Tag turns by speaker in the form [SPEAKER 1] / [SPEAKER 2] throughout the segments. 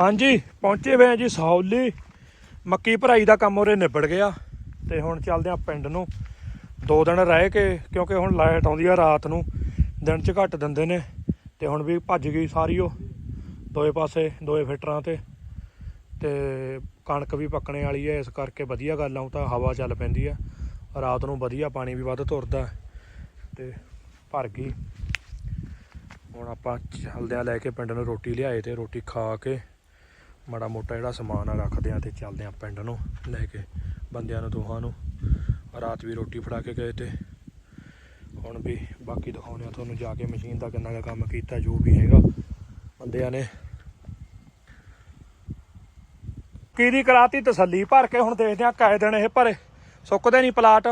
[SPEAKER 1] ਹਾਂਜੀ, ਪਹੁੰਚੇ ਹੋਏ ਆ ਜੀ ਸੌਲੀ। ਮੱਕੀ ਭਰਾਈ ਦਾ ਕੰਮ ਉਰੇ ਨਿਬੜ ਗਿਆ। ਤੇ ਹੁਣ ਚੱਲਦੇ ਆ ਪਿੰਡ ਨੂੰ। ਦੋ ਦਿਨ ਰਹਿ ਕੇ, ਕਿਉਂਕਿ ਹੁਣ ਲਾਈਟ ਆਉਂਦੀ ਆ ਰਾਤ ਨੂੰ, ਦਿਨ ਚ ਘੱਟ ਦਿੰਦੇ ਨੇ। ਤੇ ਹੁਣ ਵੀ ਭੱਜ ਗਈ ਸਾਰੀ ਉਹ, ਦੋਏ ਪਾਸੇ, ਦੋਏ ਫਿਟਰਾਂ ਤੇ। ਤੇ ਕਣਕ ਵੀ ਪੱਕਣੇ ਵਾਲੀ ਹੈ ਇਸ ਕਰਕੇ ਵਧੀਆ ਗੱਲ ਆਉਂ ਤਾਂ ਹਵਾ ਚੱਲ ਪੈਂਦੀ ਆ। ਰਾਤ ਨੂੰ ਵਧੀਆ ਪਾਣੀ ਵੀ ਵੱਧ ਤੁਰਦਾ। ਤੇ ਭਰ ਗਈ। ਹੁਣ ਆਪਾਂ ਚੱਲਦੇ ਆ ਲੈ ਕੇ ਪਿੰਡ ਨੂੰ ਰੋਟੀ ਲਿਆਏ ਤੇ ਰੋਟੀ ਖਾ ਕੇ ਮਾੜਾ ਮੋਟਾ ਜਿਹੜਾ ਸਮਾਨ ਆ ਰੱਖਦੇ ਆ ਤੇ ਚੱਲਦੇ ਆ ਪਿੰਡ ਨੂੰ ਲੈ ਕੇ ਬੰਦਿਆਂ ਨੂੰ, ਦੋਹਾਂ ਨੂੰ। ਰਾਤ ਵੀ ਰੋਟੀ ਫੜਾ ਕੇ ਗਏ ਤੇ ਹੁਣ ਵੀ ਬਾਕੀ ਦਿਖਾਉਂਦੇ ਆ ਤੁਹਾਨੂੰ ਜਾ ਕੇ ਮਸ਼ੀਨ ਦਾ ਕਿੰਨਾ ਕੁ ਕੰਮ ਕੀਤਾ, ਜੋ ਵੀ ਹੈਗਾ ਬੰਦਿਆਂ ਨੇ। ਕੀਦੀ ਕਰਾਤੀ ਤਸੱਲੀ ਭਰ ਕੇ, ਹੁਣ ਦੇਖਦੇ ਆ ਕਾਇ ਦਿਨ ਇਹ ਭਰੇ। ਸੁੱਕਦੇ ਨਹੀਂ ਪਲਾਟ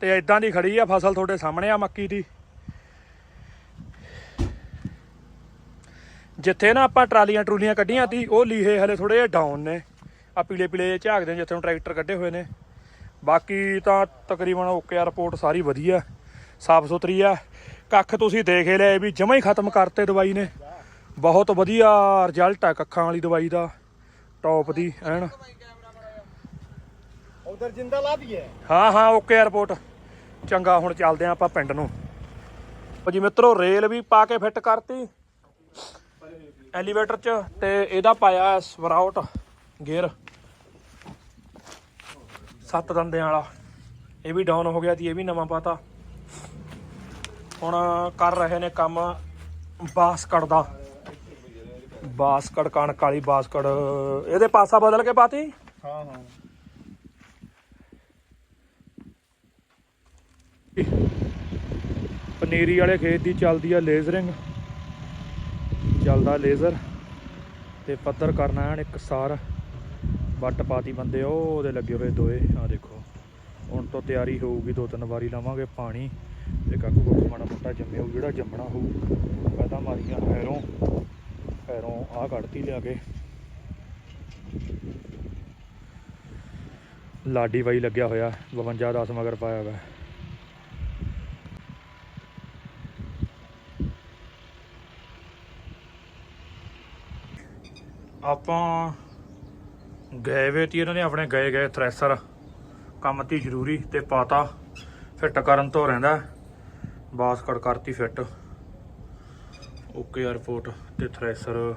[SPEAKER 1] ਤੇ ਇਦਾਂ ਦੀ ਖੜੀ ਆ, ਫਸਲ ਤੁਹਾਡੇ ਸਾਹਮਣੇ ਆ ਮੱਕੀ ਦੀ। ਜਿੱਥੇ ਨਾ ਆਪਾਂ ਟਰਾਲੀਆਂ ਟਰੂਲੀਆਂ ਕੱਢੀਆਂ ਤੀ ਉਹ ਲੀਹੇ ਹਲੇ ਥੋੜੇ ਜਿਹਾ ਡਾਊਨ ਨੇ। ਆ ਪੀਲੇ ਪੀਲੇ ਝਾਕਦੇ ਜਿੱਥੇ ਨੂੰ ਟਰੈਕਟਰ ਕੱਢੇ ਹੋਏ ਨੇ। ਬਾਕੀ ਤਾਂ ਤਕਰੀਬਨ ਓਕੇ ਆ ਰਿਪੋਰਟ ਸਾਰੀ ਵਧੀਆ। ਸਾਫ਼ ਸੁਥਰੀ ਆ। ਕੱਖ ਤੁਸੀਂ ਦੇਖ ਲਏ ਵੀ ਜਮਾ ਹੀ ਖਤਮ ਕਰਤੇ ਦਵਾਈ ਨੇ। ਬਹੁਤ ਵਧੀਆ ਰਿਜ਼ਲਟ ਆ ਕੱਖਾਂ ਵਾਲੀ ਦਵਾਈ ਦਾ। ਟੌਪ ਦੀ ਐਨ।
[SPEAKER 2] ਉਧਰ ਜਿੰਦਾ ਲਾ ਦਈਏ।
[SPEAKER 1] ਹਾਂ ਹਾਂ ਓਕੇ ਆ ਰਿਪੋਰਟ ਚੰਗਾ ਹੁਣ ਚੱਲਦੇ ਆ ਆਪਾਂ ਪਿੰਡ ਨੂੰ। ਜੀ ਮਿੱਤਰੋ ਰੇਲ ਵੀ ਪਾ ਕੇ ਫਿੱਟ ਕਰਤੀ। ਐਲੀਵੇਟਰ ਚ ਤੇ ਇਹਦਾ ਪਾਇਆ ਸਵਰਾਊਟ ਗੇਅਰ। ਸੱਤ ਦੰਦਿਆਂ ਵਾਲਾ। ਇਹ ਵੀ ਡਾਊਨ ਹੋ ਗਿਆ ਸੀ ਇਹ ਵੀ ਨਵਾਂ ਪਾਤਾ। ਹੁਣ ਕਰ ਰਹੇ ਨੇ ਕੰਮ ਬਾਸਕਟ ਦਾ। ਬਾਸਕਟ ਕਣਕ ਵਾਲੀ ਬਾਸਕਟ ਇਹਦੇ ਪਾਸਾ ਬਦਲ ਕੇ ਪਾਤੀ?
[SPEAKER 2] ਹਾਂ ਹਾਂ।
[SPEAKER 1] ਪਨੀਰੀ ਵਾਲੇ ਖੇਤ ਦੀ ਚੱਲਦੀ ਆ ਲੇਜ਼ਰਿੰਗ ਚੱਲਦਾ ਲੇਜ਼ਰ ਤੇ ਪੱਧਰ ਕਰਨਾ ਐਨ ਇੱਕ ਸਾਰ ਵੱਟ ਪਾਤੀ ਬੰਦੇ ਉਹ ਉਹਦੇ ਲੱਗੇ ਹੋਏ ਦੋਏ। ਆ ਦੇਖੋ, ਹੁਣ ਤੋਂ ਤਿਆਰੀ ਹੋਊਗੀ, ਦੋ ਤਿੰਨ ਵਾਰੀ ਲਾਵਾਂਗੇ ਪਾਣੀ। ਤੇ ਕੱਖ ਕੁੱਖ ਮਾੜਾ ਮੋਟਾ ਜੰਮਿਆ ਹੋਊ, ਜਿਹੜਾ ਜੰਮਣਾ ਹੋਊ ਪਹਿਲਾਂ ਮਾਰੀਆਂ ਪੈਰੋਂ। ਪੈਰੋਂ ਆਹ ਕੱਢਤੀ ਲਿਆ ਕੇ। ਲਾਡੀ ਬਾਈ ਲੱਗਿਆ ਹੋਇਆ 52 10 ਮਗਰ ਪਾਇਆ ਹੋਇਆ ਆਪਾਂ ਗਏ ਵੇ ਤੀ ਇਹਨਾਂ ਨੇ, ਆਪਣੇ ਗਏ ਗਏ ਥ੍ਰੈਸ਼ਰ ਕੰਮ ਤੀ ਜ਼ਰੂਰੀ ਤੇ ਪਾਤਾ। ਫਿੱਟ ਕਰਨ ਤੋਂ ਰਹਿੰਦਾ। ਬਾਸਕਟ ਕਰਤੀ ਫਿੱਟ ਓਕੇ 에어ਪੋਰਟ ਤੇ ਥ੍ਰੈਸ਼ਰ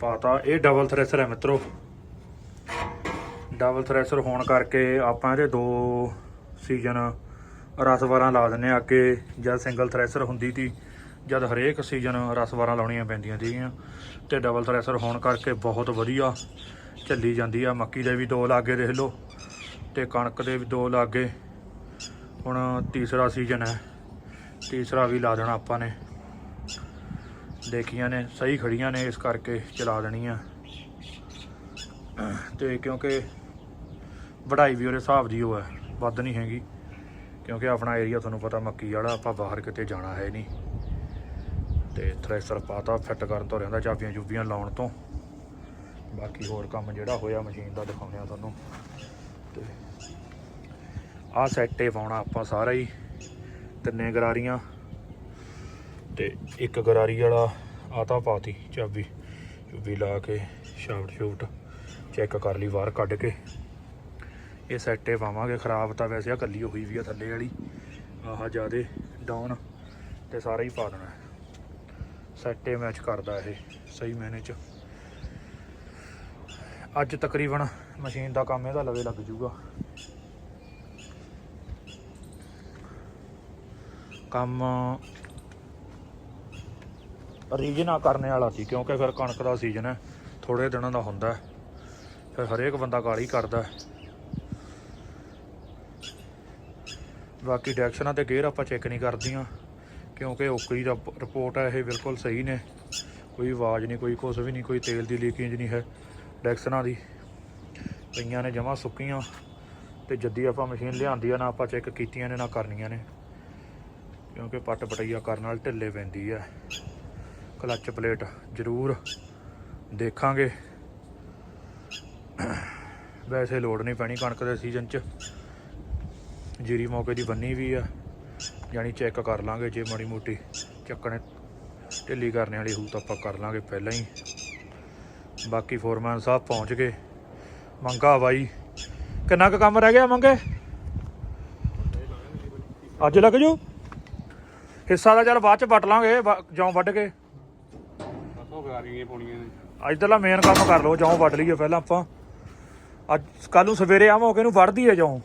[SPEAKER 1] ਪਾਤਾ। ਇਹ ਡਬਲ ਥ੍ਰੈਸ਼ਰ ਹੈ ਮਿੱਤਰੋ। ਡਬਲ ਥ੍ਰੈਸ਼ਰ ਹੋਣ ਕਰਕੇ ਆਪਾਂ ਇਹਦੇ ਦੋ ਸੀਜ਼ਨ ਰਸਵਾਰਾਂ ਲਾ ਦਿੰਨੇ ਆ ਅੱਗੇ। ਜਦ ਸਿੰਗਲ ਥ੍ਰੈਸ਼ਰ ਹੁੰਦੀ ਤੀ ਜਦ ਹਰੇਕ ਸੀਜ਼ਨ ਰਸਵਾਰਾਂ ਲਾਉਣੀਆਂ ਪੈਂਦੀਆਂ ਸੀਗੀਆਂ ਤੇ ਡਬਲ ਥ੍ਰੈਸ਼ਰ ਹੋਣ ਕਰਕੇ ਬਹੁਤ ਵਧੀਆ ਚੱਲੀ ਜਾਂਦੀ ਆ। ਮੱਕੀ ਦੇ ਵੀ ਦੋ ਲਾਗੇ ਦੇਖ ਲਓ ਤੇ ਕਣਕ ਦੇ ਵੀ ਦੋ ਲਾਗੇ। ਹੁਣ ਤੀਸਰਾ ਸੀਜ਼ਨ ਹੈ। ਤੀਸਰਾ ਵੀ ਲਾ ਦੇਣਾ ਆਪਾਂ ਨੇ। ਦੇਖੀਆਂ ਨੇ, ਸਹੀ ਖੜੀਆਂ ਨੇ ਇਸ ਕਰਕੇ ਚਲਾ ਦੇਣੀਆਂ। ਤੇ ਕਿਉਂਕਿ ਵਢਾਈ ਵੀ ਉਹਦੇ ਹਿਸਾਬ ਦੀ ਉਹ ਹੈ, ਵੱਧ ਨਹੀਂ ਹੈਗੀ। ਕਿਉਂਕਿ ਆਪਣਾ ਏਰੀਆ ਤੁਹਾਨੂੰ ਪਤਾ ਮੱਕੀ ਵਾਲਾ, ਆਪਾਂ ਬਾਹਰ ਕਿਤੇ ਜਾਣਾ ਹੈ ਨਹੀਂ। ਤੇ ਥ੍ਰੈਸ਼ਰ ਪਾਤਾ, ਫਿੱਟ ਕਰਨ ਤੋਂ ਰਹਿੰਦਾ, ਚਾਬੀਆਂ ਚੁੱਬੀਆਂ ਲਾਉਣ ਤੋਂ। ਬਾਕੀ ਹੋਰ ਕੰਮ ਜਿਹੜਾ ਹੋਇਆ, ਮਸ਼ੀਨ ਦਾ ਦਿਖਾਉਂਦੇ ਆ ਤੁਹਾਨੂੰ। ਤੇ ਆਹ ਸੈੱਟ ਪਾਉਣਾ ਆਪਾਂ ਸਾਰਾ ਹੀ, ਤਿੰਨੇ ਗਰਾਰੀਆਂ। ਤੇ ਇੱਕ ਗਰਾਰੀ ਵਾਲਾ ਆ ਤਾਂ ਪਾਤੀ, ਚਾਬੀ ਚੁੱਬੀ ਲਾ ਕੇ ਸ਼ਾਫਟ ਸ਼ੂਟ ਚੈੱਕ ਕਰ ਲਈ, ਬਾਹਰ ਕੱਢ ਕੇ। ਇਹ ਸੈੱਟ ਪਾਵਾਂਗੇ, ਖਰਾਬ ਤਾਂ ਵੈਸੇ ਆ ਕੱਲੀ ਹੋਈ ਵੀ ਆ ਥੱਲੇ ਵਾਲੀ। ਆਹ ਜਿਆਦੇ ਡਾਊਨ ਤੇ ਸਾਰਾ ਹੀ ਪਾ ਦੇਣਾ। ਸੈਟੇ ਮੈਚ ਕਰਦਾ ਇਹ, ਸਹੀ ਮੈਨੇ ਚ। ਅੱਜ ਤਕਰੀਬਨ ਮਸ਼ੀਨ ਦਾ ਕੰਮ ਇਹਦਾ ਲਵੇ ਲੱਗ ਜੂਗਾ। ਕੰਮ ਰੀਜਨਾ ਕਰਨੇ ਵਾਲਾ ਸੀ, ਕਿਉਂਕਿ ਫਿਰ ਕਣਕ ਦਾ ਸੀਜ਼ਨ ਹੈ ਥੋੜੇ ਦਿਨਾਂ ਦਾ ਹੁੰਦਾ ਫਿਰ ਹਰੇਕ ਬੰਦਾ ਗਾਲੀ ਕਰਦਾ ਬਾਕੀ ਡੈਕਸ਼ਨਾਂ ਤੇ ਗੇਅਰ ਆਪਾਂ ਚੈੱਕ ਨਹੀਂ ਕਰਦੀਆਂ। ਕਿਉਂਕਿ ਓਕਰੀ ਦਾ ਰਿਪੋਰਟ ਹੈ ਇਹ ਬਿਲਕੁਲ ਸਹੀ ਨੇ। ਕੋਈ ਆਵਾਜ਼ ਨਹੀਂ, ਕੋਈ ਕੁਛ ਵੀ ਨਹੀਂ, ਕੋਈ ਤੇਲ ਦੀ ਲੀਕੇਜ ਨਹੀਂ ਹੈ ਡੈਕਸਨਾਂ ਦੀ। ਪਈਆਂ ਨੇ ਜਮਾ ਸੁੱਕੀਆਂ ਤੇ ਜੱਦੀ ਆਪਾਂ ਮਸ਼ੀਨ ਲਿਆਂਦੀ ਆ, ਨਾ ਆਪਾਂ ਚੈੱਕ ਕੀਤੀਆਂ ਨੇ, ਨਾ ਕਰਨੀਆਂ ਨੇ। ਕਿਉਂਕਿ ਪੱਟ ਪਟਈਆ ਕਰਨ ਨਾਲ ਢਿੱਲੇ ਪੈਂਦੀ ਹੈ ਕਲੱਚ ਪਲੇਟ ਜ਼ਰੂਰ ਦੇਖਾਂਗੇ। ਵੈਸੇ ਲੋਡ ਨਹੀਂ ਪੈਣੀ ਕਣਕ ਦੇ ਸੀਜ਼ਨ 'ਚ। ਜੀਰੀ ਮੌਕੇ ਦੀ ਬੰਨੀ ਵੀ ਆ। ਜਾਨੀ ਚੈੱਕ ਕਰ ਲਾਂਗੇ ਜੇ ਮਾੜੀ ਮੋਟੀ ਚੱਕਣੇ ਢਿੱਲੀ ਕਰਨੇ ਵਾਲੀ ਹੋਊ ਤਾਂ ਆਪਾਂ ਕਰ ਲਾਂਗੇ ਪਹਿਲਾਂ ਹੀ। ਬਾਕੀ ਫੋਰਮੈਨ ਸਾਹਿਬ ਪਹੁੰਚ ਗਏ। ਮੰਗਾ ਬਾਈ। ਕਿੰਨਾ ਕੁ ਕੰਮ ਰਹਿ ਗਿਆ ਮੰਗੇ? ਅੱਜ ਲੱਗ ਜੂ? ਹਿੱਸਾ ਦਾ ਚੱਲ ਬਾਅਦ ਚ ਵੱਟ ਲਾਂਗੇ ਜੌਂ ਵੱਢ ਕੇ।
[SPEAKER 2] ਨੇ।
[SPEAKER 1] ਇੱਧਰਲਾ ਮੇਨ ਕੰਮ ਕਰ ਲਓ ਜੌਂ ਵੱਢ ਲਈਏ ਪਹਿਲਾਂ ਆਪਾਂ। ਅੱਜ ਕੱਲ ਨੂੰ ਸਵੇਰੇ ਆਵਾਂ ਕਿ ਇਹਨੂੰ ਵੱਢਦੀ ਹੈ ਜੌਂ।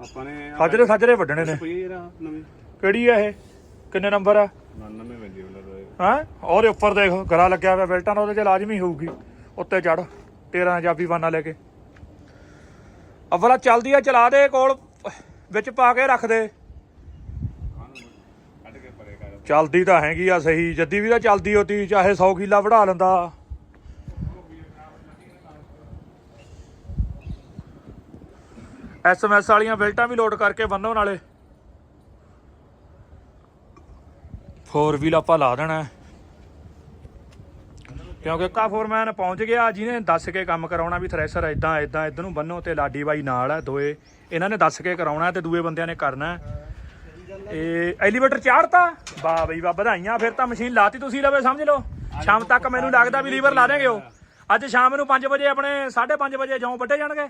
[SPEAKER 2] ਆਪਾਂ ਨੇ
[SPEAKER 1] ਸਾਜਰੇ ਸਾਜਰੇ ਵੱਢਣੇ ਨੇ।
[SPEAKER 2] ਕੋਈ ਯਾਰ ਨਵੀਂ।
[SPEAKER 1] ਕਿਹੜੀ ਹੈ ਇਹ? ਕਿੰਨੇ ਨੰਬਰ ਆ?
[SPEAKER 2] 99 ਵਜੇ ਵਾਲਾ
[SPEAKER 1] ਹੈਂ? ਉਹਦੇ ਉੱਪਰ ਦੇਖ ਗਰਾ ਲੱਗਿਆ ਹੋਇਆ ਬੈਲਟਾਂ ਦਾ ਉਹਦੇ ਚ ਲਾਜ਼ਮੀ ਹੋਊਗੀ। ਉੱਤੇ ਚੜ 13 ਜਾਬੀ ਬਾਨਾ ਲੈ ਕੇ। ਅਵਲਾ ਚੱਲਦੀ ਆ ਚਲਾ ਦੇ ਕੋਲ ਵਿੱਚ ਪਾ ਕੇ ਰੱਖ ਦੇ। ਚੱਲਦੀ ਤਾਂ ਹੈਗੀ ਆ ਸਹੀ ਜੱਦੀ ਵੀ ਤਾਂ ਚੱਲਦੀ ਹੋਤੀ ਚਾਹੇ 100 ਕਿੱਲਾ ਵੜਾ ਲੈਂਦਾ। ਐਸਐਮਐਸ ਵਾਲੀਆਂ ਬਿਲਟਾਂ ਵੀ ਲੋਡ ਕਰਕੇ ਬੰਨੋ ਨਾਲੇ। ਫੋਰ ਵੀਲ ਆਪਾਂ ਲਾ ਦੇਣਾ। ਕਿਉਂਕਿ ਕਾ ਫੋਰਮੈਨ ਪਹੁੰਚ ਗਿਆ, ਜਿਹਨੇ ਦੱਸ ਕੇ ਕੰਮ ਕਰਾਉਣਾ ਵੀ ਥ੍ਰੈਸ਼ਰ ਇਦਾਂ ਇਦਾਂ ਇਧਰ ਨੂੰ ਬੰਨੋ ਤੇ ਲਾਡੀ ਬਾਈ ਨਾਲ ਹੈ ਦੋਏ। ਇਹਨਾਂ ਨੇ ਦੱਸ ਕੇ ਕਰਾਉਣਾ ਤੇ ਦੂਏ ਬੰਦਿਆਂ ਨੇ ਕਰਨਾ। ਇਹ ਐਲੀਵੇਟਰ ਚਾੜਤਾ। ਵਾਹ ਬਈ, ਵਾਹ, ਵਧਾਈਆਂ। ਫਿਰ ਤਾਂ ਮਸ਼ੀਨ ਲਾਤੀ ਤੁਸੀਂ ਲਵੇ, ਸਮਝ ਲਓ। ਸ਼ਾਮ ਤੱਕ ਮੈਨੂੰ ਲੱਗਦਾ ਵੀ ਲੀਵਰ ਲਾ ਦੇਗੇ ਉਹ। ਅੱਜ ਸ਼ਾਮ ਨੂੰ 5 ਵਜੇ ਆਪਣੇ 5:30 ਵਜੇ ਜੌਂ ਵੱਢੇ ਜਾਣਗੇ।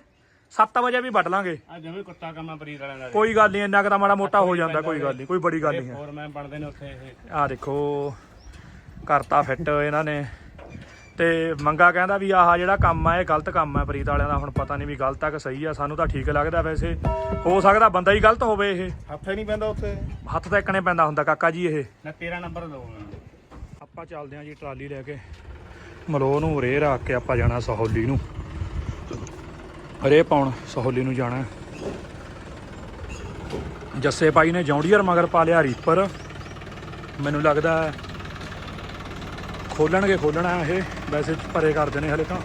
[SPEAKER 1] 7 ਵਜੇ ਵੀ ਵੱਢ ਲਾਂਗੇ।
[SPEAKER 2] ਆ ਜਿਵੇਂ ਕੁੱਤਾ ਕੰਮ ਆ ਪ੍ਰੀਤ ਵਾਲਿਆਂ ਦਾ।
[SPEAKER 1] ਕੋਈ ਗੱਲ ਨਹੀਂ ਇੰਨਾ ਕੁ ਤਾਂ ਮਾੜਾ ਮੋਟਾ ਹੋ ਜਾਂਦਾ ਕੋਈ ਗੱਲ ਨਹੀਂ ਕੋਈ ਬੜੀ ਗੱਲ ਨਹੀਂ ਹੈ।
[SPEAKER 2] ਹੋਰ ਮੈਂ ਬਣਦੇ ਨੇ ਉੱਥੇ ਇਹ।
[SPEAKER 1] ਆਹ ਦੇਖੋ ਕਰਤਾ ਫਿੱਟ ਇਹਨਾਂ ਨੇ। ਤੇ ਮੰਗਾ ਕਹਿੰਦਾ ਵੀ ਆਹ ਜਿਹੜਾ ਕੰਮ ਆ ਇਹ ਗਲਤ ਕੰਮ ਆ ਪ੍ਰੀਤ ਵਾਲਿਆਂ ਦਾ ਹੁਣ ਪਤਾ ਨਹੀਂ ਵੀ ਗਲਤ ਆ ਕਿ ਸਹੀ ਆ ਸਾਨੂੰ ਤਾਂ ਠੀਕ ਲੱਗਦਾ ਵੈਸੇ। ਹੋ ਸਕਦਾ ਬੰਦਾ ਹੀ ਗਲਤ ਹੋਵੇ ਇਹ।
[SPEAKER 2] ਹੱਥੇ ਨਹੀਂ ਪੈਂਦਾ ਉੱਥੇ।
[SPEAKER 1] ਹੱਥ ਤਾਂ ਇੱਕਣੇ ਪੈਂਦਾ ਹੁੰਦਾ ਕਾਕਾ ਜੀ ਇਹ।
[SPEAKER 2] ਨਾ 13 ਨੰਬਰ ਦੋ
[SPEAKER 1] ਆਪਾਂ ਚੱਲਦੇ ਆਂ ਜੀ ਟਰਾਲੀ ਲੈ ਕੇ। ਮਲੋ ਨੂੰ ਰੇ ਰੱਖ ਕੇ ਆਪਾਂ ਜਾਣਾ ਸਹੌਲੀ ਨੂੰ। ਰੇ ਪਾਉਣ ਸਹੌਲੀ ਨੂੰ ਜਾਣਾ ਜੱਸੇ ਭਾਈ ਨੇ ਜੌਂਡੀਅਰ ਮਗਰ ਪਾ ਲਿਆ ਰੀਪਰ। ਮੈਨੂੰ ਲੱਗਦਾ ਖੋਲਣਗੇ, ਖੋਲਣਾ ਇਹ। ਵੈਸੇ ਪਰੇ ਕਰਦੇ ਨੇ ਹਲੇ ਤਾਂ।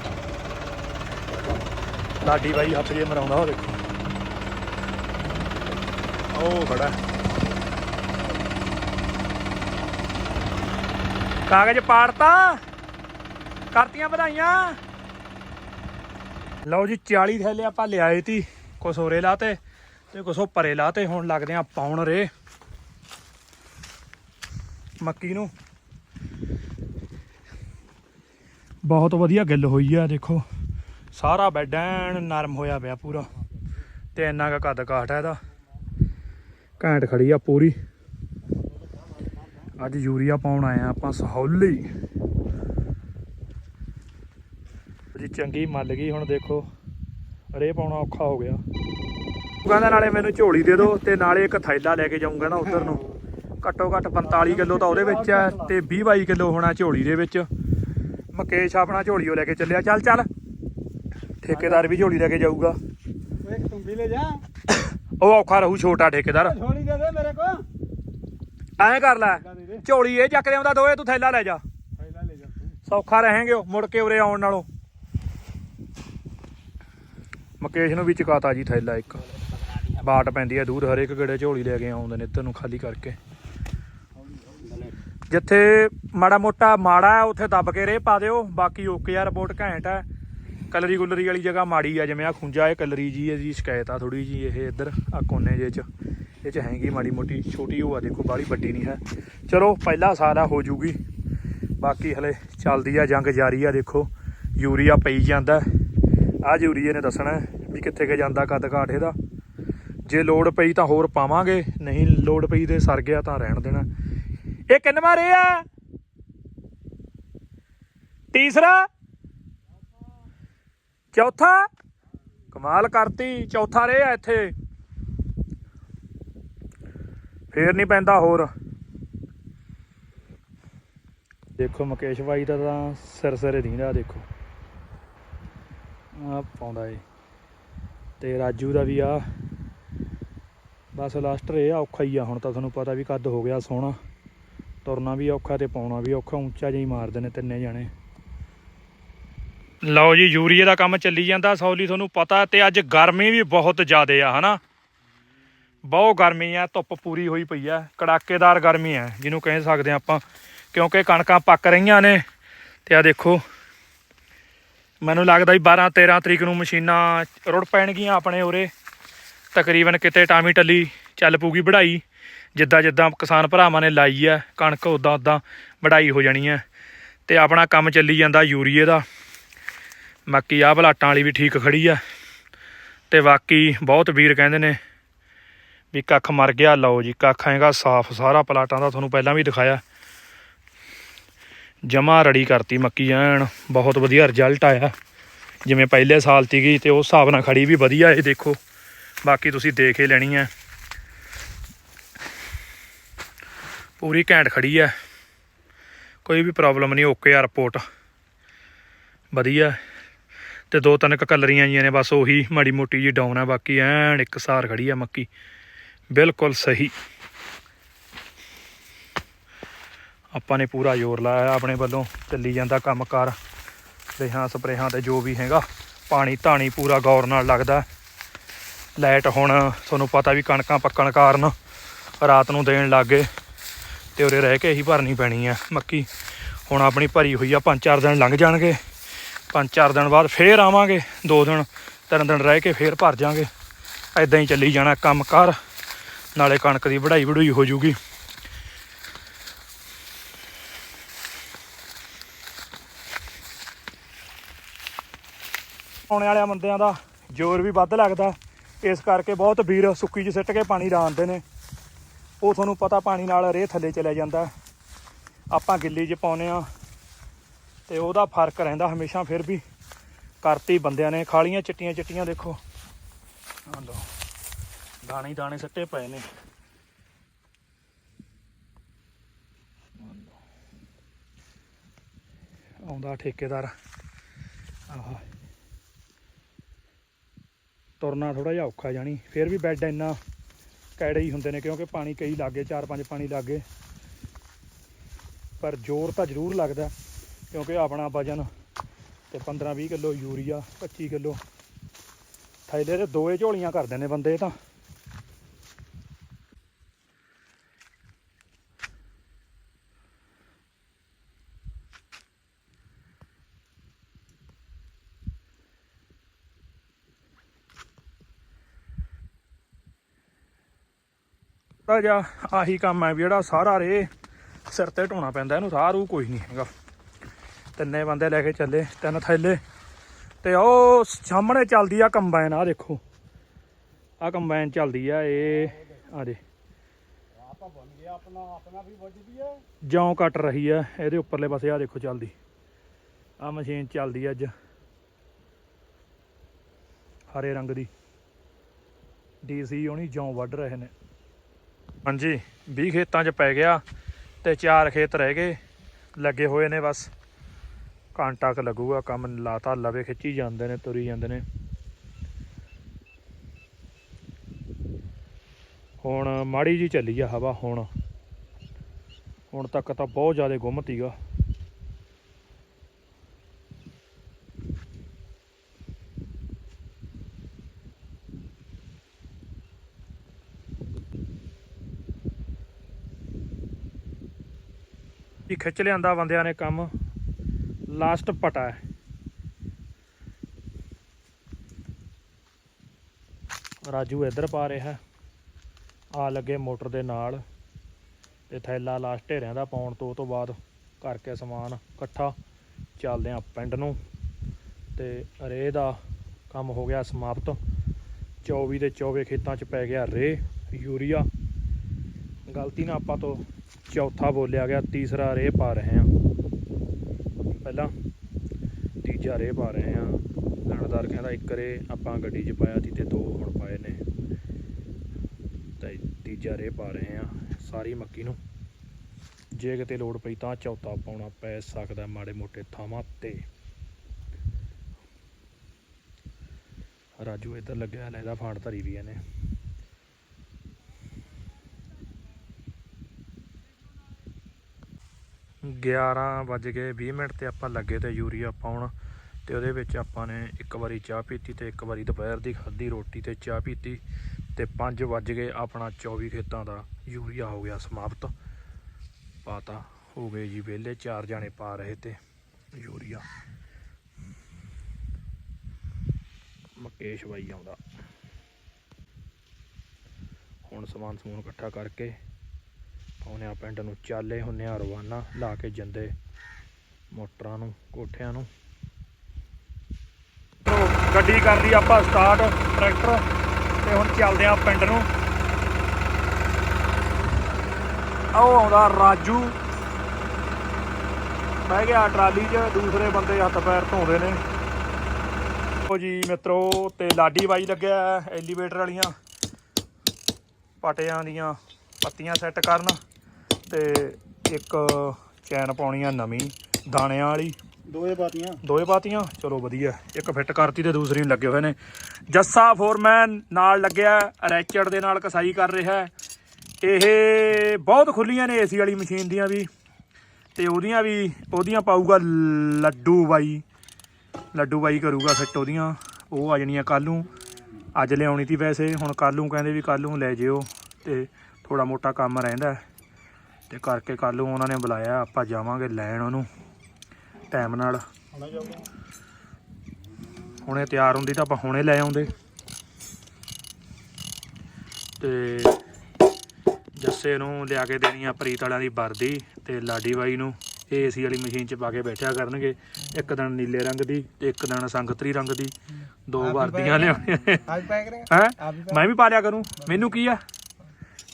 [SPEAKER 1] ਲਾਡੀ ਬਾਈ ਹੱਥ ਜੇ ਮਰਾਉਂਦਾ, ਉਹ ਦੇਖੋ। ਉਹ ਖੜਾ ਕਾਗਜ਼ ਪਾੜਤਾ। ਕਰਤੀਆਂ ਵਧਾਈਆਂ। ਲਓ ਜੀ 40 ਥੈਲੇ ਆਪਾਂ ਲਿਆਏ ਤੀ, ਕੁਛ ਹੋਰੇ ਲਾਤੇ ਤੇ ਕੁਛ ਉਹ ਪਰੇ ਲਾਤੇ, ਹੁਣ ਲੱਗਦੇ ਆ ਪਾਉਣ ਰੇ। ਮੱਕੀ ਨੂੰ। ਬਹੁਤ ਵਧੀਆ ਗਿੱਲ ਹੋਈ ਆ, ਦੇਖੋ। ਸਾਰਾ ਬੈਡ ਐਨ ਨਰਮ ਹੋਇਆ ਪਿਆ ਪੂਰਾ। ਤੇ ਇੰਨਾ ਕੁ ਕੱਦ ਕਾਠ ਹੈ ਇਹਦਾ। ਘੈਂਟ ਖੜੀ ਆ ਪੂਰੀ। ਅੱਜ ਯੂਰੀਆ ਪਾਉਣ ਆਏ ਆ ਆਪਾਂ ਸਹੌਲੀ ਜੀ ਚੰਗੀ ਮੱਲ ਗਈ ਹੁਣ ਦੇਖੋ ਰੇ ਪਾਉਣਾ ਔਖਾ ਹੋ ਗਿਆ। ਕਹਿੰਦਾ ਨਾਲੇ ਮੈਨੂੰ ਝੋਲੀ ਦੇ ਦਿਓ ਤੇ ਨਾਲੇ ਇੱਕ ਥੈਲਾ ਲੈ ਕੇ ਜਾਊਂਗਾ ਨਾ ਉਧਰ ਨੂੰ। ਘੱਟੋ ਘੱਟ 45 ਕਿਲੋ ਤਾਂ ਉਹਦੇ ਵਿੱਚ ਹੈ ਤੇ 20 22 ਕਿਲੋ ਹੋਣਾ ਝੋਲੀ ਦੇ ਵਿੱਚ। ਮਕੇਸ਼ ਆਪਣਾ ਝੋਲੀ ਉਹ ਲੈ ਕੇ ਚੱਲਿਆ। ਚੱਲ ਚੱਲ। ਠੇਕੇਦਾਰ ਵੀ ਝੋਲੀ ਲੈ ਕੇ ਜਾਊਗਾ।
[SPEAKER 2] ਉਹ ਇੱਕ ਤੁੰਬੀ ਲੈ ਜਾ।
[SPEAKER 1] ਉਹ ਔਖਾ ਰਹੂ ਛੋਟਾ ਠੇਕੇਦਾਰ।
[SPEAKER 2] ਝੋਲੀ ਦੇ ਦੇ ਮੇਰੇ ਕੋ
[SPEAKER 1] ਐਂ ਕਰ ਲੈ। ਝੋਲੀ ਇਹ ਚੱਕ ਲਿਆਉਂਦਾ ਦੋਏ ਤੂੰ ਥੈਲਾ ਲੈ ਜਾ।
[SPEAKER 2] ਪਹਿਲਾਂ ਲੈ ਜਾ ਤੂੰ।
[SPEAKER 1] ਸੌਖਾ ਰਹੇਂਗੇ ਮੁੜ ਕੇ ਉਰੇ ਆਉਣ ਨਾਲੋਂ। ਮੁਕੇਸ਼ ਨੂੰ ਵੀ ਚਕਾਤਾ ਜੀ ਥੈਲਾ ਇੱਕ। ਬਾਟ ਪੈਂਦੀ ਹੈ ਦੂਰ, ਹਰੇਕ ਗੇੜੇ ਝੋਲੀ ਲੈ ਕੇ ਆਉਂਦੇ ਨੇ ਇੱਧਰ ਨੂੰ ਖਾਲੀ ਕਰਕੇ। ਜਿੱਥੇ ਮਾੜਾ ਮੋਟਾ ਮਾੜਾ ਹੈ ਉੱਥੇ ਦੱਬ ਕੇ ਰੇ ਪਾ ਦਿਓ। ਬਾਕੀ ਓਕੇ ਆ, ਰਿਪੋਰਟ ਘੈਂਟ ਹੈ ਕਲਰੀ ਗੁਲਰੀ ਵਾਲੀ ਜਗ੍ਹਾ ਮਾੜੀ ਆ, ਜਿਵੇਂ ਆ ਖੁੰਜਾ ਇਹ ਕਲਰੀ ਜੀ ਹੈ ਜੀ ਸ਼ਿਕਾਇਤ ਆ ਥੋੜੀ ਜੀ ਇਹ ਇੱਧਰ ਆ ਕੋਨੇ ਜੇ ਚ। ਇਹ ਚ ਹੈਗੀ ਮਾੜੀ ਮੋਟੀ, ਛੋਟੀ ਉਹ ਆ, ਦੇਖੋ ਬਾਹਲੀ ਵੱਡੀ ਨਹੀਂ ਹੈ। ਚਲੋ, ਪਹਿਲਾ ਸਾਰਾ ਹੋ ਜੂਗੀ। ਬਾਕੀ ਹਲੇ ਚੱਲਦੀ ਆ, ਜੰਗ ਜਾਰੀ ਆ, ਦੇਖੋ। ਯੂਰੀਆ ਪਈ ਜਾਂਦਾ। ਆ ਯੂਰੀਏ ਨੇ ਦੱਸਣਾ। ਵੀ ਕਿੱਥੇ ਕੇ ਜਾਂਦਾ ਕੱਦ ਕਾਠ ਇਹਦਾ। ਜੇ ਲੋੜ ਪਈ ਤਾਂ ਹੋਰ ਪਾਵਾਂਗੇ, ਨਹੀਂ ਲੋੜ ਪਈ ਤੇ ਸਰ ਗਿਆ ਤਾਂ ਰਹਿਣ ਦੇਣਾ। ਇਹ ਕਿੰਨਵਾਂ ਰੇ ਆ? ਤੀਸਰਾ? ਚੌਥਾ? ਕਮਾਲ ਕਰਤੀ, ਚੌਥਾ ਰੇ ਆ ਇੱਥੇ। ਫੇਰ ਨਹੀਂ ਪੈਂਦਾ ਹੋਰ। ਦੇਖੋ ਮੁਕੇਸ਼ ਬਾਈ ਦਾ ਤਾਂ ਸਿਰ ਸਿਰੇ ਦੀਂਦਾ, ਦੇਖੋ। ਆ ਪਾਉਂਦਾ ਏ ਤੇ ਰਾਜੂ ਦਾ ਵੀ ਆ। ਬਸ ਲਾਸਟਰ ਇਹ ਆ, ਔਖਾ ਹੀ ਆ। ਹੁਣ ਤਾਂ ਤੁਹਾਨੂੰ ਪਤਾ ਵੀ ਕੱਦ ਹੋ ਗਿਆ ਸੋਹਣਾ। ਤੁਰਨਾ ਵੀ ਔਖਾ ਤੇ ਪਾਉਣਾ ਵੀ ਔਖਾ, ਉੱਚਾ ਜਿਹਾ ਹੀ ਮਾਰਦੇ ਨੇ ਤਿੰਨੇ ਜਾਣੇ। ਲਓ ਜੀ, ਯੂਰੀਏ ਦਾ ਕੰਮ ਚੱਲੀ ਜਾਂਦਾ। ਸੌਲੀ ਤੁਹਾਨੂੰ ਪਤਾ ਤੇ ਅੱਜ ਗਰਮੀ ਵੀ ਬਹੁਤ ਜ਼ਿਆਦੇ ਆ, ਹਨਾ? ਬਹੁਤ ਗਰਮੀ ਆ, ਧੁੱਪ ਪੂਰੀ ਹੋਈ ਪਈ ਆ। ਕੜਾਕੇਦਾਰ ਗਰਮੀ ਆ, ਜਿਹਨੂੰ ਕਹਿ ਸਕਦੇ ਆ ਆਪਾਂ। ਕਿਉਂਕਿ ਕਣਕਾਂ ਪੱਕ ਰਹੀਆਂ ਨੇ। ਤੇ ਆ ਦੇਖੋ ਮੈਨੂੰ ਲੱਗਦਾ ਵੀ 12 13 ਤਰੀਕ ਨੂੰ ਮਸ਼ੀਨਾਂ ਰੁੜ ਪੈਣਗੀਆਂ ਆਪਣੇ ਉਰੇ। ਤਕਰੀਬਨ ਕਿਤੇ ਟਾਮੀ ਟੱਲੀ ਚੱਲ ਪੂਗੀ ਵਢਾਈ। ਜਿੱਦਾਂ ਜਿੱਦਾਂ ਕਿਸਾਨ ਭਰਾਵਾਂ ਨੇ ਲਾਈ ਆ, ਕਣਕ ਉਦਾਂ ਉਦਾਂ ਵਢਾਈ ਹੋ ਜਾਣੀ ਆ। ਤੇ ਆਪਣਾ ਕੰਮ ਚੱਲੀ ਜਾਂਦਾ ਯੂਰੀਏ ਦਾ। ਬਾਕੀ ਆਹ ਬਲਾਟਾਂ ਵਾਲੀ ਵੀ ਠੀਕ ਖੜੀ ਆ। ਤੇ ਬਾਕੀ ਬਹੁਤ ਵੀਰ ਕਹਿੰਦੇ ਨੇ ਵੀ ਕੱਖ ਮਰ ਗਿਆ, ਲਓ ਜੀ, ਕੱਖ ਹੈਗਾ ਸਾਫ਼, ਸਾਰਾ ਪਲਾਟਾਂ ਦਾ ਤੁਹਾਨੂੰ ਪਹਿਲਾਂ ਵੀ ਦਿਖਾਇਆ। ਜਮਾ ਰੜੀ ਕਰਤੀ ਮੱਕੀ ਐਨ, ਬਹੁਤ ਵਧੀਆ ਰਿਜ਼ਲਟ ਆਇਆ। ਜਿਵੇਂ ਪਹਿਲੇ ਸਾਲ ਤੀ ਗਈ ਤੇ ਉਸ ਹਿਸਾਬ ਨਾਲ ਖੜੀ ਵੀ ਵਧੀਆ ਇਹ ਦੇਖੋ। ਬਾਕੀ ਤੁਸੀਂ ਦੇਖ ਹੀ ਲੈਣੀ ਹੈ ਪੂਰੀ ਘੈਂਟ ਖੜੀ ਹੈ ਕੋਈ ਵੀ ਪ੍ਰੋਬਲਮ ਨਹੀਂ ਓਕੇ ਆ ਰਿਪੋਰਟ ਵਧੀਆ। ਤੇ ਦੋ ਤਿੰਨ ਕੁ ਕਲਰੀਆਂ ਜੀਆਂ ਨੇ, ਬਸ ਉਹੀ ਮਾੜੀ ਮੋਟੀ ਜੀ ਡਾਊਨ ਆ, ਬਾਕੀ ਐਨ ਇੱਕ ਸਾਰ ਖੜੀ ਆ ਮੱਕੀ। ਬਿਲਕੁਲ ਸਹੀ। ਆਪਾਂ ਨੇ ਪੂਰਾ ਜ਼ੋਰ ਲਾਇਆ ਆਪਣੇ ਵੱਲੋਂ। ਚੱਲੀ ਜਾਂਦਾ ਕੰਮਕਾਰ। ਰੇਹਾਂ ਸਪਰੇਹਾਂ ਤੇ ਜੋ ਵੀ ਹੈਗਾ, ਪਾਣੀ ਧਾਣੀ ਪੂਰਾ ਗੌਰ ਨਾਲ ਲੱਗਦਾ ਲਾਈਟ ਹੁਣ ਤੁਹਾਨੂੰ ਪਤਾ ਵੀ ਕਣਕਾਂ ਪੱਕਣ ਕਾਰਨ ਰਾਤ ਨੂੰ ਦੇਣ ਲੱਗੇ ਤੇ ਉਰੇ ਰਹਿ ਕੇ ਹੀ ਭਰਨੀ ਪੈਣੀ ਆ ਮੱਕੀ ਹੁਣ ਆਪਣੀ ਭਰੀ ਹੋਈ ਆ, ਪੰਜ ਚਾਰ ਦਿਨ ਲੰਘ ਜਾਣਗੇ। ਪੰਜ ਚਾਰ ਦਿਨ ਬਾਅਦ ਫੇਰ ਆਵਾਂਗੇ। ਦੋ ਦਿਨ, ਤਿੰਨ ਦਿਨ ਰਹਿ ਕੇ ਫੇਰ ਭਰ ਜਾਾਂਗੇ। ਐਦਾਂ ਹੀ ਚੱਲੀ ਜਾਣਾ ਕੰਮ ਕਰ ਨਾਲੇ ਕਣਕ ਦੀ ਵਢਾਈ ਵਢੂਈ ਹੋ ਜੂਗੀ ਆਉਣੇ ਵਾਲਿਆਂ ਬੰਦਿਆਂ ਦਾ ਜ਼ੋਰ ਵੀ ਵੱਧ ਲੱਗਦਾ ਇਸ ਕਰਕੇ ਬਹੁਤ ਵੀਰ ਸੁੱਕੀ 'ਚ ਸਿੱਟ ਕੇ ਪਾਣੀ ਰਾਂਦੇ ਨੇ। ਉਹ ਤੁਹਾਨੂੰ ਪਤਾ ਪਾਣੀ ਨਾਲ ਰੇਹ ਥੱਲੇ ਚਲਿਆ ਜਾਂਦਾ ਆਪਾਂ ਗਿੱਲੀ 'ਚ ਪਾਉਨੇ ਆ ਤੇ ਉਹਦਾ ਫ਼ਰਕ ਰਹਿੰਦਾ ਹਮੇਸ਼ਾ, ਫਿਰ ਵੀ ਕਰਤੀ ਬੰਦਿਆਂ ਨੇ। ਖਾਲੀਆਂ ਚਿੱਟੀਆਂ ਚਿੱਟੀਆਂ ਦੇਖੋ। ਆਹ ਲਓ, ਦਾਣੇ ਦਾਣੇ ਸੱਟੇ ਪਏ ਨੇ। ਆਉਂਦਾ ਠੇਕੇਦਾਰ। ਆਹ। ਤੁਰਨਾ ਥੋੜਾ ਜਿਹਾ ਔਖਾ ਜਾਣੀ, ਫਿਰ ਵੀ ਬੈੱਡ ਇੰਨਾ ਕੈੜੇ ਹੀ ਹੁੰਦੇ ਨੇ ਕਿਉਂਕਿ ਪਾਣੀ ਕਈ ਲਾਗੇ, ਚਾਰ ਪੰਜ ਪਾਣੀ ਲਾਗੇ। ਪਰ ਜ਼ੋਰ ਤਾਂ ਜ਼ਰੂਰ ਲੱਗਦਾ, ਕਿਉਂਕਿ ਆਪਣਾ ਵਜਨ ਤੇ 15 20 ਕਿਲੋ ਯੂਰੀਆ 25 ਕਿਲੋ। ਥੈਲੇ ਦੇ ਦੋਏ ਝੋਲੀਆਂ ਕਰਦੇ ਨੇ ਬੰਦੇ ਤਾਂ। ਤਾਂ ਜਿਹਾ ਆਹੀ ਕੰਮ ਹੈ ਵੀ ਜਿਹੜਾ ਸਾਰਾ ਰੇ ਸਿਰ ਤੇ ਢੋਣਾ ਪੈਂਦਾ, ਇਹਨੂੰ ਰਾਹ ਰੂ ਕੋਈ ਨਹੀਂ ਹੈਗਾ। ਤਿੰਨੇ ਬੰਦੇ ਲੈ ਕੇ ਚੱਲੇ, ਤਿੰਨ ਥੈਲੇ। ਤੇ ਉਹ ਸਾਹਮਣੇ ਚੱਲਦੀ ਆ ਕੰਬਾਈਨ ਆ ਦੇਖੋ। ਆ ਕੰਬਾਈਨ ਚੱਲਦੀ ਆ, ਇਹ ਆ ਦੇ।
[SPEAKER 2] ਆਪਾਂ ਬਣ ਗਿਆ ਆਪਣਾ ਆਪਣਾ ਵੀ ਵੱਜਦੀ ਹੈ
[SPEAKER 1] ਜੌਂ ਕੱਟ ਰਹੀ ਆ, ਇਹਦੇ ਉੱਪਰਲੇ ਪਾਸੇ ਆ ਦੇਖੋ ਚੱਲਦੀ। ਆ ਮਸ਼ੀਨ ਚੱਲਦੀ ਅੱਜ। ਹਰੇ ਰੰਗ ਦੀ। ਡੀਸੀ ਉਹਨੀ ਜੌਂ ਵੱਢ ਰਹੇ ਨੇ। ਹਾਂਜੀ 20 ਖੇਤਾਂ 'ਚ ਪੈ ਗਿਆ ਤੇ ਚਾਰ ਖੇਤ ਰਹਿ ਗਏ, ਲੱਗੇ ਹੋਏ ਨੇ ਬਸ। ਘੰਟਾ ਕੁ ਲੱਗੂਗਾ ਕੰਮ, ਲਾਤਾ ਲਵੇ ਖਿੱਚੀ ਜਾਂਦੇ ਨੇ, ਤੁਰੀ ਜਾਂਦੇ ਨੇ। ਹੁਣ ਮਾੜੀ ਜੀ ਚੱਲੀ ਆ ਹਵਾ ਹੁਣ। ਹੁਣ ਤੱਕ ਤਾਂ ਬਹੁਤ ਜ਼ਿਆਦਾ ਗੁੰਮ ਤੀਗਾ ਖਿੱਚ ਲਿਆਂਦਾ ਬੰਦਿਆਂ ਨੇ ਕੰਮ? ਲਾਸਟ ਪਟਾ ਹੈ। ਰਾਜੂ ਇੱਧਰ ਪਾ ਰਿਹਾ। ਆ ਲੱਗੇ ਮੋਟਰ ਦੇ ਨਾਲ। ਤੇ ਥੈਲਾ ਲਾਸਟ ਢੇਰਿਆਂ ਦਾ ਪਾਉਣ ਤੋਂ ਉਹ ਤੋਂ ਬਾਅਦ ਕਰਕੇ ਸਮਾਨ ਇਕੱਠਾ। ਚੱਲਦੇ ਆ ਪਿੰਡ ਨੂੰ। ਤੇ ਰੇ ਦਾ ਕੰਮ ਹੋ ਗਿਆ ਸਮਾਪਤ। 24 ਦੇ 24 ਖੇਤਾਂ 'ਚ ਪੈ ਗਿਆ ਰੇ ਯੂਰੀਆ। ਗਲਤੀ ਨਾਲ ਆਪਾਂ ਤੋਂ ਚੌਥਾ ਬੋਲਿਆ ਗਿਆ, ਤੀਸਰਾ ਰੇ ਪਾ ਰਹੇ ਹਾਂ। ਪਹਿਲਾਂ ਤੀਜਾ ਰੇ ਪਾ ਰਹੇ ਹਾਂ। ਲਾਣੇਦਾਰ ਕਹਿੰਦਾ ਇੱਕ ਰੇ ਆਪਾਂ ਗੱਡੀ 'ਚ ਪਾਇਆ ਸੀ ਤੇ ਦੋ ਹੁਣ ਪਾਏ ਨੇ। ਤੇ ਤੀਜਾ ਰੇ ਪਾ ਰਹੇ ਹਾਂ ਸਾਰੀ ਮੱਕੀ ਨੂੰ। ਜੇ ਕਿਤੇ ਲੋੜ ਪਈ ਤਾਂ ਚੌਥਾ ਪਾਉਣਾ ਪੈ ਸਕਦਾ ਮਾੜੇ ਮੋਟੇ ਥਾਵਾਂ ਤੇ। ਰਾਜੂ ਇੱਧਰ ਲੱਗਿਆ, ਲੈ ਇਹਦਾ ਫਾਂਡ ਧਰੀ ਵੀ ਇਹਨੇ। ਗਿਆਰਾਂ ਵੱਜ ਗਏ 20 ਮਿੰਟ ਤੇ ਆਪਾਂ ਲੱਗੇ ਤੇ ਯੂਰੀਆ ਪਾਉਣ ਤੇ ਉਹਦੇ ਵਿੱਚ ਆਪਾਂ ਨੇ ਇੱਕ ਵਾਰੀ ਚਾਹ ਪੀਤੀ ਤੇ ਇੱਕ ਵਾਰੀ ਦੁਪਹਿਰ ਦੀ ਖਾਧੀ ਰੋਟੀ ਤੇ ਚਾਹ ਪੀਤੀ ਤੇ 5 ਵੱਜ ਗਏ ਆਪਣਾ 24 ਖੇਤਾਂ ਦਾ। ਯੂਰੀਆ ਹੋ ਗਿਆ ਸਮਾਪਤ। ਪਾਤਾ ਹੋ ਗਏ ਜੀ ਵਿਹਲੇ, ਚਾਰ ਜਾਣੇ ਪਾ ਰਹੇ ਤੇ ਯੂਰੀਆ। ਮਕੇਸ਼ ਬਾਈ ਆਉਂਦਾ। ਹੁਣ ਸਮਾਨ ਸਮੂਨ ਇਕੱਠਾ ਕਰਕੇ ਪਾਉਨੇ ਆ ਪਿੰਡ ਨੂੰ ਚਾਲੇ ਹੁੰਨੇ ਆ ਰਵਾਨਾ ਲਾ ਕੇ ਜਾਂਦੇ ਮੋਟਰਾਂ ਨੂੰ, ਕੋਠਿਆਂ ਨੂੰ। ਗੱਡੀ ਕਰ ਲਈ ਆਪਾਂ ਸਟਾਰਟ ਟਰੈਕਟਰ ਤੇ ਹੁਣ ਚੱਲਦੇ ਆਂ ਪਿੰਡ ਨੂੰ। ਆਓ ਆਉਂਦਾ ਰਾਜੂ। ਬਹਿ ਗਿਆ ਟਰਾਲੀ 'ਚ, ਦੂਸਰੇ ਬੰਦੇ ਹੱਥ ਪੈਰ ਧੋਂਦੇ ਨੇ। ਉਹ ਜੀ ਮਿੱਤਰੋ, ਤੇ ਲਾਡੀ ਬਾਈ ਲੱਗਿਆ ਐਲੀਵੇਟਰ ਵਾਲੀਆਂ। ਪਟਿਆਂ ਦੀਆਂ ਪੱਤੀਆਂ ਸੈੱਟ ਕਰਨ। ਤੇ ਇੱਕ ਚੈਨ ਪਾਉਣੀ ਆ ਨਵੀਂ ਦਾਣਿਆਂ ਵਾਲੀ।
[SPEAKER 2] ਦੋਏ ਬਾਤੀਆਂ
[SPEAKER 1] ਦੋਏ ਪਾਤੀਆਂ? ਚਲੋ ਵਧੀਆ ਇੱਕ ਫਿੱਟ ਕਰਤੀ ਤੇ ਦੂਸਰੀ ਨੂੰ ਲੱਗੇ ਹੋਏ ਨੇ। ਜੱਸਾ ਫੋਰਮੈਨ ਨਾਲ ਲੱਗਿਆ ਰੈਚੜ ਦੇ ਨਾਲ ਕਸਾਈ ਕਰ ਰਿਹਾ। ਇਹ ਬਹੁਤ ਖੁੱਲੀਆਂ ਨੇ ਏਸੀ ਵਾਲੀ ਮਸ਼ੀਨ ਦੀਆਂ ਵੀ। ਤੇ ਉਹਦੀਆਂ ਵੀ ਉਹਦੀਆਂ ਪਾਊਗਾ ਲੱਡੂ ਬਾਈ। ਲੱਡੂ ਬਾਈ ਕਰੂਗਾ ਫਿੱਟ ਉਹਦੀਆਂ। ਉਹ ਆ ਜਾਣੀਆਂ ਕੱਲ ਨੂੰ। ਅੱਜ ਲਿਆਉਣੀ ਤੀ ਵੈਸੇ ਹੁਣ ਕੱਲ ਨੂੰ ਕਹਿੰਦੇ ਵੀ ਕੱਲ ਨੂੰ ਲੈ ਜਿਓ। ਤੇ ਥੋੜਾ ਮੋਟਾ ਕੰਮ ਰਹਿੰਦਾ। ਤੇ ਕਰਕੇ ਕੱਲ ਨੂੰ ਉਹਨਾਂ ਨੇ ਬੁਲਾਇਆ ਆਪਾਂ ਜਾਵਾਂਗੇ ਲੈਣ ਉਹਨੂੰ ਟਾਈਮ ਨਾਲ।
[SPEAKER 2] ਹੁਣੇ
[SPEAKER 1] ਤਿਆਰ ਹੁੰਦੀ ਤਾਂ ਆਪਾਂ ਹੁਣੇ ਲੈ ਆਉਂਦੇ। ਤੇ ਜੱਸੇ ਨੂੰ ਲਿਆ ਕੇ ਦੇਣੀ ਆ ਪ੍ਰੀਤ ਵਾਲਿਆਂ ਦੀ ਵਰਦੀ ਤੇ ਲਾਡੀ ਬਾਈ ਨੂੰ। ਏਸੀ ਵਾਲੀ ਮਸ਼ੀਨ 'ਚ ਪਾ ਕੇ ਬੈਠਿਆ ਕਰਨਗੇ। ਇੱਕ ਦਿਨ ਨੀਲੇ ਰੰਗ ਦੀ ਤੇ ਇੱਕ ਦਿਨ ਸੰਗਤਰੀ ਰੰਗ ਦੀ। ਦੋ ਵਰਦੀਆਂ ਲਿਆਉਣੀਆਂ ਹੀ? ਮੈਂ ਵੀ ਪਾ ਲਿਆ ਕਰੂੰ। ਮੈਨੂੰ ਕੀ ਆ?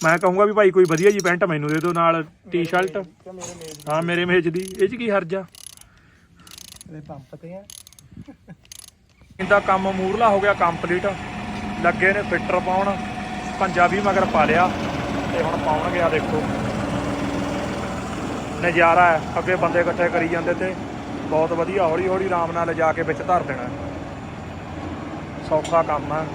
[SPEAKER 1] ਮੈਂ ਕਹੂੰਗਾ ਵੀ ਭਾਈ ਕੋਈ ਵਧੀਆ ਜੀ ਪੈਂਟ ਮੈਨੂੰ ਦੇ ਦਿਓ ਨਾਲ ਟੀ-ਸ਼ਰਟ ਹਾਂ ਮੇਰੇ ਮੇਜ ਦੀ। ਇਹ 'ਚ ਕੀ ਹਰਜਾ
[SPEAKER 2] ਦੇ ਪੰਪ ਤੇ ਆ।
[SPEAKER 1] ਇਹਦਾ ਕੰਮ ਮੂਰਲਾ ਹੋ ਗਿਆ ਕੰਪਲੀਟ ਲੱਗੇ ਨੇ ਫਿੱਟਰ ਪਾਉਣ। ਪੰਜਾ ਵੀ ਮਗਰ ਪਾ ਲਿਆ। ਤੇ ਹੁਣ ਪਾਉਣਗੇ ਆ ਦੇਖੋ। ਨਜ਼ਾਰਾ ਹੈ। ਅੱਗੇ ਬੰਦੇ ਇਕੱਠੇ ਕਰੀ ਜਾਂਦੇ ਤੇ ਬਹੁਤ ਵਧੀਆ ਹੌਲੀ ਹੌਲੀ ਆਰਾਮ ਨਾਲ ਲਿਜਾ ਕੇ ਵਿੱਚ ਧਰ ਦੇਣਾ। ਸੌਖਾ ਕੰਮ ਹੈ